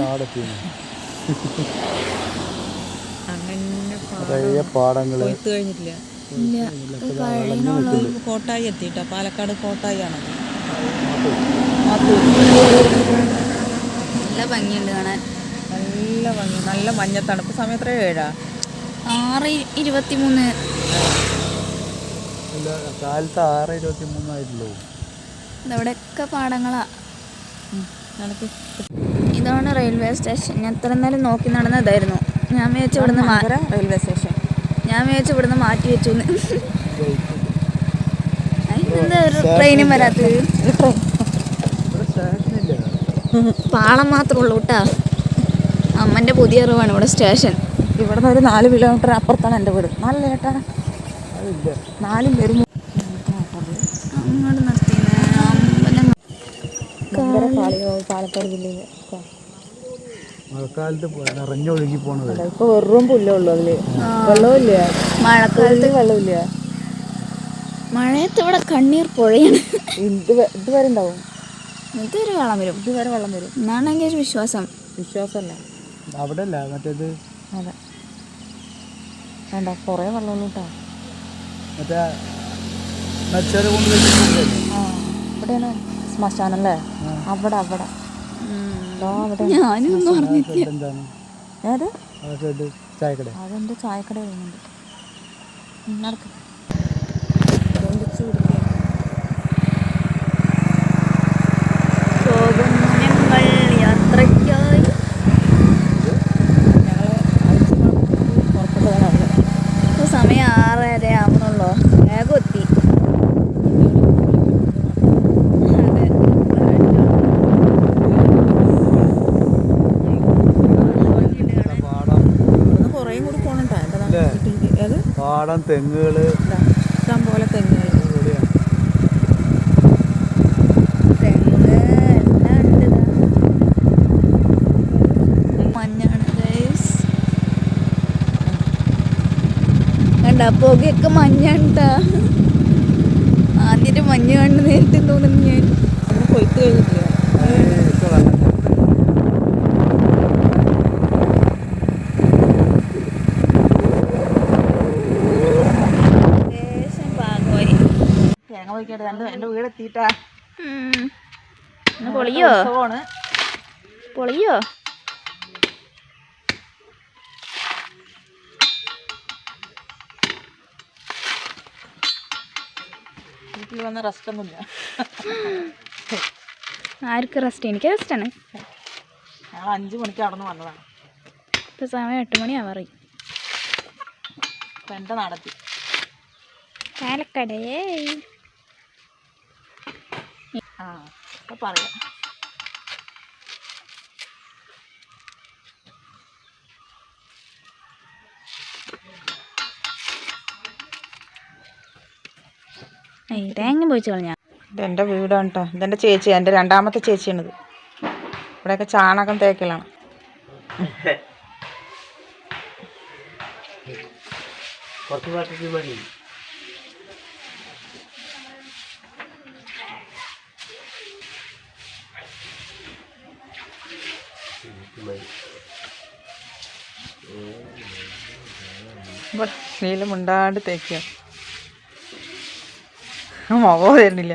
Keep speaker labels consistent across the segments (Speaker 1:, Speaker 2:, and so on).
Speaker 1: നാടെത്തി
Speaker 2: അങ്ങനെ
Speaker 1: നിറയെ പാടങ്ങൾ
Speaker 2: കഴിഞ്ഞിട്ടില്ല. കോട്ടായി എത്തിയിട്ടാ. പാലക്കാട് കോട്ടായി ആണ്
Speaker 3: നല്ല ഭംഗിയുണ്ട് കാണാൻ.
Speaker 2: നല്ല ഭംഗി നല്ല മഞ്ഞത്തണുപ്പ് സമയത്ര ഏഴാ?
Speaker 3: ആറ് ഇരുപത്തി മൂന്ന്
Speaker 1: കാലത്ത് ആറ് ഇരുപത്തി മൂന്നായിട്ടുള്ളൂ
Speaker 3: ഇതവിടെയൊക്കെ പാടങ്ങളാ.
Speaker 2: നടക്ക്.
Speaker 3: ഇതാണ് റെയിൽവേ സ്റ്റേഷൻ. ഞാൻ ഇത്ര നേരം നോക്കി നടന്നതായിരുന്നു. ഞാൻ വിചാരിച്ചു ഇവിടുന്ന്
Speaker 2: റെയിൽവേ സ്റ്റേഷൻ.
Speaker 3: ഞാൻ വിചാരിച്ചു ഇവിടുന്ന് മാറ്റി വെച്ചു എന്താ ഒരു ട്രെയിനും വരാത്തത്?
Speaker 1: ഇവിടെ
Speaker 3: പാളം മാത്രമേ ഉള്ളൂ കേട്ടാ. അമ്മന്റെ പുതിയ അറിവാണ് ഇവിടെ സ്റ്റേഷൻ.
Speaker 2: ഇവിടുന്ന് ഒരു നാല് കിലോമീറ്റർ അപ്പുറത്താണ് എന്റെ വീട്. നല്ല ചേട്ടാ നാലും പേരും പാലക്കാട് ജില്ലയിൽ
Speaker 1: മഴക്കാലത്ത് നിറഞ്ഞൊഴുകി പോണത്.
Speaker 2: ഇപ്പൊ വെറും പുല്ലേ ഉള്ളൂ അതിൽ. വെള്ളമില്ല
Speaker 3: മഴക്കാലത്ത്
Speaker 2: വെള്ളമില്ല
Speaker 3: മഴയത്ത് ഇവിടെ കണ്ണീർ പുഴയാണ്.
Speaker 2: ഇത് ഇതുവരെ ഉണ്ടാവും.
Speaker 3: ഇതുവരെ വെള്ളം വരും.
Speaker 2: ഇതുവരെ വെള്ളം വരും.
Speaker 3: എന്നാണ് എന്റെ ഒരു വിശ്വാസം.
Speaker 2: വിശ്വാസമല്ല?
Speaker 1: അവിടെ അല്ല മറ്റേത്
Speaker 2: അതെ. വേണ്ട കുറേ വെള്ളമുള്ളൂ കേട്ടോ.
Speaker 1: മറ്റേ
Speaker 2: ഇവിടെയാണ് ശ്മശാനം അല്ലേ അവിടെ അവിടെ. ദാ അവിടെ?
Speaker 3: ഞാനും ഒന്നും അറിഞ്ഞില്ല
Speaker 1: എന്താണ്?
Speaker 2: ഏത്?
Speaker 1: ആ സൈഡ് ചായക്കട
Speaker 2: അതെന്റെ ചായക്കട വരുന്നുണ്ട്. നടക്കും
Speaker 3: ഞങ്ങൾ യാത്രയ്ക്കായി ഇപ്പൊ സമയം ആറര ആവണുള്ളൂ വേഗം എത്തി അതെ.
Speaker 1: പാടം
Speaker 2: ഇവിടുന്ന് കുറേയും കൂടി പോകണം കേട്ടോ എന്റെ
Speaker 1: ഇല്ലേ?
Speaker 2: നാട്ടിൽ ഏത്
Speaker 1: പാടം തെങ്ങുകൾ
Speaker 2: ഇതാ, ഇഷ്ടം പോലെ തെങ്ങുകൾ
Speaker 1: ഇവിടെയാണ്
Speaker 3: തെങ്ങ് എല്ലാം ഉണ്ട് ഇതാ. തെങ്ങുകൾ ഇഷ്ടംപോലെ തെങ്ങുകൾ പുകയൊക്കെ മഞ്ഞണ്ട ആദ്യത്തെ മഞ്ഞ് കണ്ട് നേരിട്ട് തോന്നുന്നു ഞാൻ.
Speaker 2: കൊയ്ത്ത് കഴിഞ്ഞിട്ടില്ല
Speaker 1: ഇപ്പൊ വെള്ളം
Speaker 3: ലേശം പാകമായി
Speaker 2: തേങ്ങ പോയിക്കട്ടെ എന്റെ എന്റെ വീട് എത്തിയിട്ടാ.
Speaker 3: പൊളിയോ? പൊളിയോ?
Speaker 2: വീട്ടിൽ വന്ന റെസ്റ്റ് ഒന്നുമില്ല.
Speaker 3: ആർക്ക് റെസ്റ്റ് എനിക്ക് റെസ്റ്റാണ്
Speaker 2: ഞങ്ങൾ അഞ്ച് മണിക്ക് അവിടെ നിന്ന് വന്നതാണ്.
Speaker 3: ഇപ്പം സമയം എട്ട് മണി ആവാറി
Speaker 2: അപ്പം എന്റെ നടത്തി.
Speaker 3: പാലക്കടയേ
Speaker 2: ആ പറയാം.
Speaker 3: തേങ്ങ പോയിച്ച് കളഞ്ഞാ?
Speaker 2: ഇതെന്റെ വീടാണ് കേട്ടോ ഇതെന്റെ ചേച്ചി എന്റെ രണ്ടാമത്തെ ചേച്ചിയാണിത്. ഇവിടെയൊക്കെ ചാണകം തേക്കലാണ്.
Speaker 1: കുറച്ച്
Speaker 2: നീല മുണ്ടാണ്ട് തേക്കുക. മുഖം തരുന്നില്ല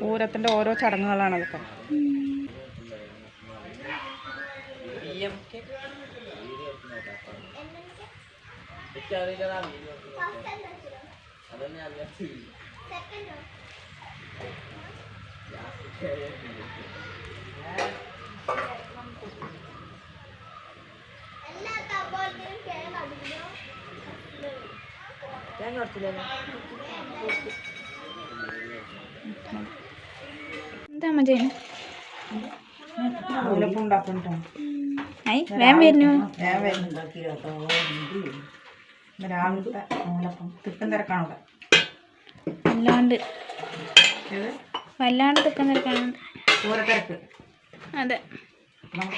Speaker 2: പൂരത്തിന്റെ ഓരോ ചടങ്ങുകളാണ് അതൊക്കെ
Speaker 3: എന്താ ചെയ്യുന്നത് വരുന്നു. വല്ലാണ്ട് വല്ലാണ്ട് തിരക്കാണ്
Speaker 2: പൂരത്തിരക്ക്
Speaker 3: അതെ.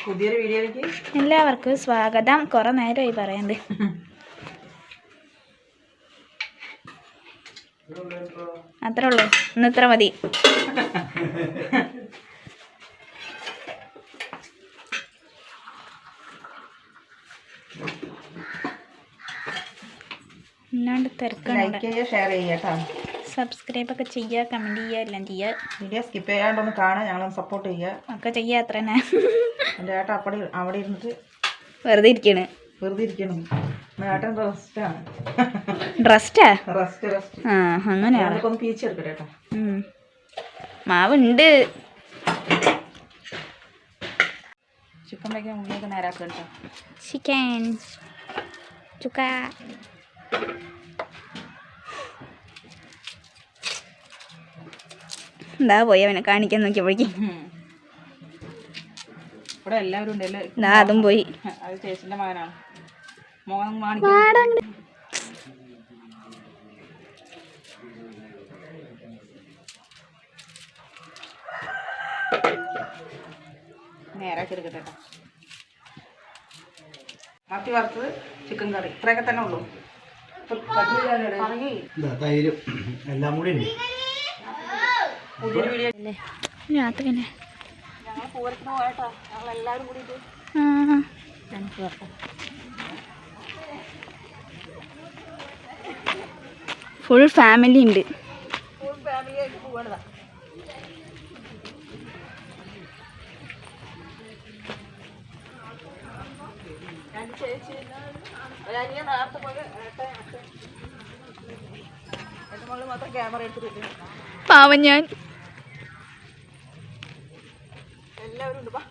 Speaker 2: പുതിയൊരു വീഡിയോയിലേക്ക്
Speaker 3: എല്ലാവർക്കും സ്വാഗതം. കുറെ നേരമായി പറയാണ്ട്. അത്രേ ഉള്ളൂ. ഇന്ന് ഇത്ര മതി. അല്ലാണ്ട് തിരക്കാണ്
Speaker 2: ലൈക്ക് ചെയ്യുക ഷെയർ ചെയ്യുക കേട്ടോ.
Speaker 3: സബ്സ്ക്രൈബ് ഒക്കെ ചെയ്യുക കമന്റ് ചെയ്യുക എല്ലാം ചെയ്യുക.
Speaker 2: വീഡിയോ സ്കിപ്പ് ചെയ്യാണ്ടൊന്ന് കാണാൻ ഞങ്ങളൊന്ന് സപ്പോർട്ട് ചെയ്യുക.
Speaker 3: ഒക്കെ ചെയ്യുക അത്ര തന്നെ
Speaker 2: എന്റെ അപ്പടി അവിടെ ഇരുന്നിട്ട്
Speaker 3: വെറുതെ ഇരിക്കണ്.
Speaker 2: വെറുതെ ഇരിക്കണം. ഏട്ടൻ റെസ്റ്റാണ്
Speaker 3: ഡ്രസ്റ്റാ
Speaker 2: റെസ്റ്റ്? റെസ്റ്റ്
Speaker 3: ആ അങ്ങനെയാണ്
Speaker 2: ഞാനൊക്കെ ഒന്ന് പീച്ചെടുക്കട്ടെ കേട്ടോ.
Speaker 3: ഉം. മാവുണ്ട്.
Speaker 2: ചിക്കൻ വയ്ക്കാൻ ഉള്ളിയൊക്കെ നേരാക്കുക കേട്ടോ.
Speaker 3: ചിക്കൻ. ചുക്ക. എന്താ പോയി അവനെ കാണിക്കാൻ നോക്കിയപ്പോഴേക്കും?
Speaker 2: ഇവിടെ എല്ലാവരും ഉണ്ട്.
Speaker 3: അതും പോയി.
Speaker 2: അത് ചേച്ചിന്റെ മകനാണ്. മോൻ കാണിക്കും. നേരാക്കി എടുക്കട്ടെ കേട്ടോ മത്തി വറുത്തത് ചിക്കൻ കറി ഇത്രയൊക്കെ തന്നെ ഉള്ളൂ.
Speaker 1: തൈരും. എല്ലാം കൂടി ഉണ്ട്.
Speaker 3: രാത്രി
Speaker 2: ഞങ്ങൾ പൂരത്തിന് പോയട്ടോ ഞങ്ങൾ എല്ലാവരും കൂടിയിട്ട്
Speaker 3: ആ ഫുൾ ഫാമിലി ഉണ്ട്.
Speaker 2: നേരത്തെ പോലെ മാത്രം ക്യാമറ എടുത്തിട്ട്
Speaker 3: പാവം ഞാൻ.
Speaker 2: എല്ലാവരും ഉണ്ട് വാ.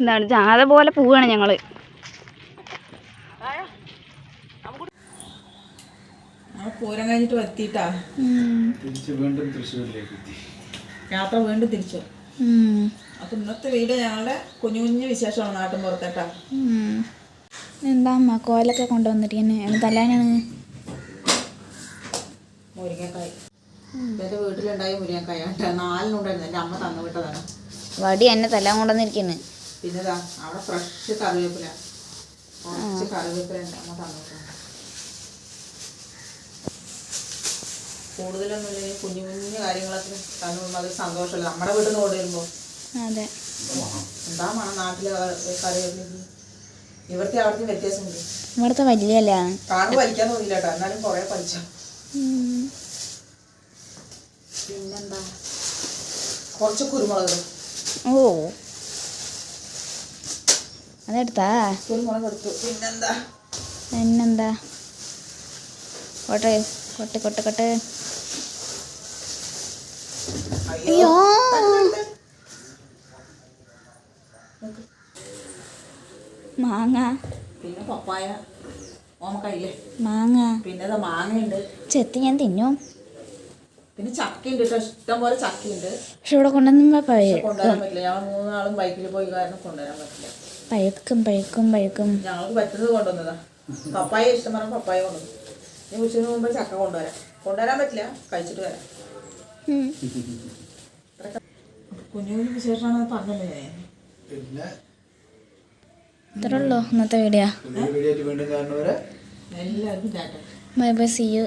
Speaker 3: എന്താണ് ജാഥ പോലെ പോവുകയാണ്
Speaker 2: ഞങ്ങൾ. പൂരം കഴിഞ്ഞിട്ട്
Speaker 1: വീണ്ടും തൃശ്ശൂരിലേക്ക്
Speaker 2: യാത്ര വീണ്ടും തിരിച്ചു. അപ്പൊ ഇന്നത്തെ വീട് ഞങ്ങളുടെ കുഞ്ഞു കുഞ്ഞു വിശേഷമാണ് നാട്ടിൻ പുറത്തേട്ടാ.
Speaker 3: എന്താ അമ്മ കോലൊക്കെ കൊണ്ടുവന്നിരിക്കുന്നത് എന്ത്
Speaker 2: മുരിങ്ങക്കായി മുരിങ്ങക്കായ്. വീട്ടിലുണ്ടായ മുരിങ്ങക്കായ. നാലിനുണ്ടായിരുന്നു അമ്മ തന്നു വിട്ടതാണ്.
Speaker 3: വടി എന്നെ തല്ലാൻ കൊണ്ടുവന്നിരിക്കുന്നു
Speaker 2: പിന്നെ അവിടെ ഫ്രഷ് കറിവേപ്പില. കുറച്ച് കറിവേപ്പില ഉണ്ട് അമ്മ തന്നു കുഞ്ഞു കുഞ്ഞു കാര്യങ്ങളൊക്കെ തന്നു വിടുമ്പോൾ അത് സന്തോഷമല്ല? നമ്മുടെ വീട്ടിൽ നിന്ന് ഓടി വരുമ്പോൾ
Speaker 3: അതെ.
Speaker 2: എന്താ മണം? നാട്ടിലെ കറിവേപ്പിലേക്ക് ഇവിടുത്തെ അവിടുത്തെ വ്യത്യാസമുണ്ട്.
Speaker 3: ഇവിടുത്തെ വലിയല്ല
Speaker 2: കാണുമ്പോൾ വലിക്കാൻ തോന്നിയില്ല കേട്ടോ. എന്നാലും കുറേ വലിച്ചു പിന്നെന്താ? കുറച്ച് കുരുമുളക്
Speaker 3: ഓ. അതെടുത്താ?
Speaker 2: കുരുമുളക് എടുത്തു. പിന്നെന്താ?
Speaker 3: പിന്നെന്താ? കൊട്ടെ കൊട്ടെ കൊട്ടെ കൊട്ടെ.
Speaker 2: അയ്യോ
Speaker 3: മാങ്ങ.
Speaker 2: പിന്നെ പപ്പായ. ഓമക്കായില്ലേ
Speaker 3: മാങ്ങ.
Speaker 2: പിന്നെ മാങ്ങയുണ്ട്.
Speaker 3: ചെത്തി ഞാൻ തിന്നു.
Speaker 2: പിന്നെ ചക്കയുണ്ട് കേട്ടോ. ഇഷ്ടം പോലെ ചക്കയുണ്ട്.
Speaker 3: പക്ഷെ ഇവിടെ കൊണ്ടുവന്ന പഴയ
Speaker 2: കൊണ്ടുവരാൻ പറ്റില്ല. ഞങ്ങൾ മൂന്നാളും ബൈക്കിൽ പോയി കാരണം കൊണ്ടുവരാൻ പറ്റില്ല.
Speaker 3: പഴക്കും പഴക്കും പഴക്കും
Speaker 2: ഞങ്ങൾക്ക് പറ്റുന്നത് കൊണ്ടുവന്നതാ. പപ്പായ ഇഷ്ടം പറഞ്ഞ പപ്പായ കൊണ്ടുവന്നു. ഞാൻ ഉച്ചയ്ക്ക് മുമ്പ് ചക്ക കൊണ്ടുവരാം. കൊണ്ടുവരാൻ പറ്റില്ല. കഴിച്ചിട്ട് വരാം.
Speaker 3: ഉം.
Speaker 2: കുഞ്ഞുകുഞ്ഞു വിശേഷമാണെന്ന് പറഞ്ഞല്ലേ
Speaker 1: പിന്നെ?
Speaker 3: ഇത്രേ ഉള്ളൂ ഇന്നത്തെ വീഡിയോ
Speaker 2: എല്ലാവർക്കും
Speaker 3: ബൈ ബൈ സി യു